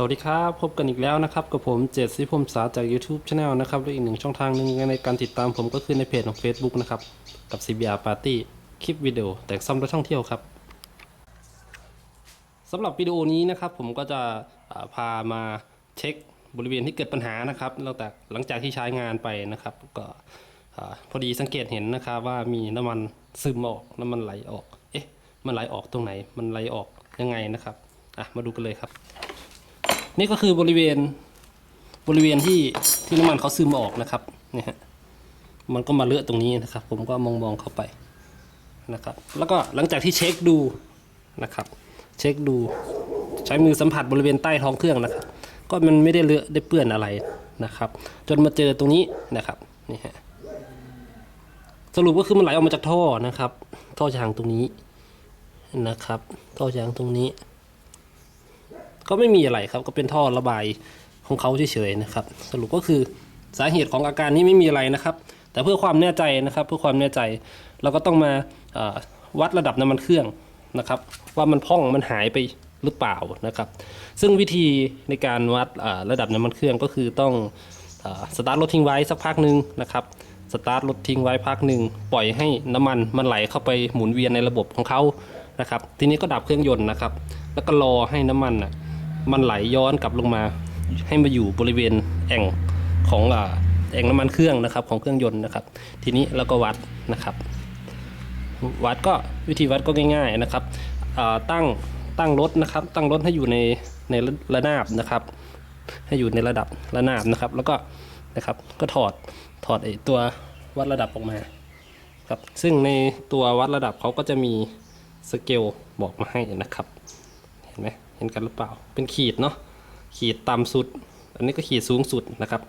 สวัสดีครับ พบกันอีกแล้วนะครับ กับผมเจษศิพมษาจาก YouTube Channel นะครับและอีกหนึ่งช่องทางหนึ่งในการติดตามผมก็คือในเพจของ Facebook นะครับ กับ CBR Party คลิปวิดีโอแต่งซ่อมรถท่องเที่ยวครับสำหรับวิดีโอนี้นะครับ ผมก็จะพามาเช็คบริเวณที่เกิดปัญหานะครับแล้วแต่หลังจากที่ใช้งานไปนะครับ ก็พอดีสังเกตเห็นนะครับว่ามีน้ำมันซึมออกน้ำมันไหลออก เอ๊ะมันไหลออกตรงไหน มันไหลออกยังไงนะครับอะมาดูกันเลยครับ นี่ก็คือบริเวณบริเวณที่ที่น้ำมันเขาซึมออกนะครับเนี่ยฮะมันก็มาเลอะตรงนี้นะครับ ผมก็มองมองเข้าไปนะครับ แล้วก็หลังจากที่เช็คดูนะครับ เช็คดูใช้มือสัมผัสบริเวณใต้ท้องเครื่องนะครับ ก็มันไม่ได้เลอะได้เปื้อนอะไรนะครับ จนมาเจอตรงนี้นะครับนี่ฮะสรุปก็คือมันไหลออกมาจากท่อนะครับ ท่อยางตรงนี้นะครับ ท่อยางตรงนี้ ก็ไม่มีอะไรครับก็เป็นท่อระบายของเขาเฉยๆนะครับ สรุปก็คือสาเหตุของอาการนี้ไม่มีอะไรนะครับ แต่เพื่อความแน่ใจนะครับ เพื่อความแน่ใจเราก็ต้องมาวัดระดับน้ำมันเครื่องนะครับ ว่ามันพ่องมันหายไปหรือเปล่านะครับ ซึ่งวิธีในการวัดระดับน้ำมันเครื่องก็คือต้องสตาร์ทรถทิ้งไว้สักพักหนึ่งนะครับสตาร์ทรถทิ้งไว้พักหนึ่งปล่อยให้น้ำมันมันไหลเข้าไปหมุนเวียนในระบบของเขานะครับ ทีนี้ก็ดับเครื่องยนต์นะครับ แล้วก็รอให้น้ำมันอะ มันไหลย้อนกลับลงมา ให้มาอยู่บริเวณแอ่งของอ่าแอ่งน้ำมันเครื่องนะครับของเครื่องยนต์นะครับ ทีนี้เราก็วัดนะครับ วัดก็วิธีวัดก็ง่ายๆนะครับตั้งตั้งรถนะครับ ตั้งรถให้อยู่ในในระนาบนะครับ ให้อยู่ในระดับระนาบนะครับ แล้วก็นะครับก็ถอดถอดไอตัววัดระดับออกมาครับซึ่งในตัววัดระดับเขาก็จะมีสเกลบอกมาให้นะครับ เห็นไหม เห็นกันหรือเปล่า เป็นขีดเนาะขีดต่ำสุด อันนี้ก็ขีดสูงสุดนะครับ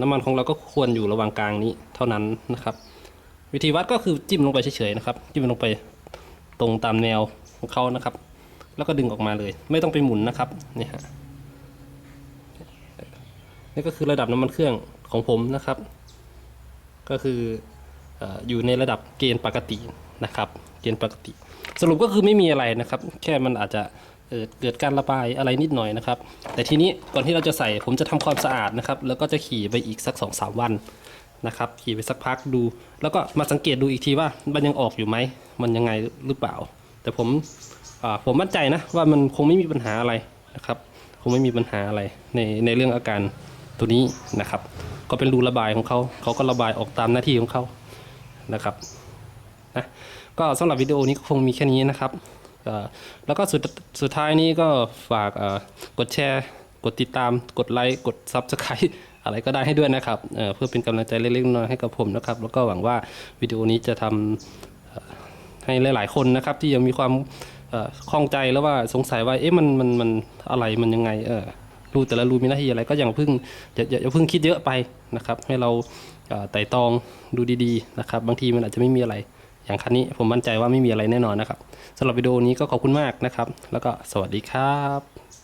น้ำมันของเราก็ควรอยู่ระหว่างกลางนี้เท่านั้นนะครับ วิธีวัดก็คือจิ้มลงไปเฉยๆนะครับ จิ้มลงไปตรงตามแนวของเขานะครับ แล้วก็ดึงออกมาเลย ไม่ต้องไปหมุนนะครับนี่ฮะนี่ก็คือระดับน้ำมันเครื่องของผมนะครับ ก็คือออยู่ในระดับเกณฑ์ปกตินะครับ เกณฑ์ปกติ สรุปก็คือไม่มีอะไรนะครับ แค่มันอาจจะ เอ่อเกิดการระบายอะไรนิดหน่อยนะครับ แต่ทีนี้ก่อนที่เราจะใส่ผมจะทำความสะอาดนะครับ แล้วก็จะขี่ไปอีกสัก2อสวันนะครับ ขี่ไปสักพักดู แล้วก็มาสังเกตดูอีกทีว่ามันยังออกอยู่ไหม มันยังไงหรือเปล่า แต่ผมผมมั่นใจนะว่ามันคงไม่มีปัญหาอะไรนะครับ คงไม่มีปัญหาอะไรในในเรื่องอาการตัวนี้นะครับ ก็เป็นรูระบายของเขาเขาก็ระบายออกตามหน้าที่ของเขานะครับนะก็สำหรับวิดีโอนี้ก็คงมีแค่นี้นะครับ แล้วก็สุดสุดท้ายนี้ก็ฝากกดแชร์กดติดตามกดไลค์กด Subscribe อะไรก็ได้ให้ด้วยนะครับเเพื่อเป็นกำลังใจเล็กๆน้อยให้กับผมนะครับ แล้วก็หวังว่าวิดีโอนี้จะทำให้หลาย ๆ คนนะครับ ที่ยังมีความเอ่อข้องใจแล้วว่าสงสัยว่าเอ๊ะมันมันมันอะไรมันยังไงเออรูแต่ละรูมีหน้าที่อะไรก็อย่าเพิ่งอย่าอย่าเพิ่งคิดเยอะไปนะครับ ให้เราไต่ตองดูดีๆนะครับ บางทีมันอาจจะไม่มีอะไร อย่างคันนี้ผมมั่นใจว่าไม่มีอะไรแน่นอนนะครับสำหรับวิดีโอนี้ก็ขอบคุณมากนะครับ แล้วก็สวัสดีครับ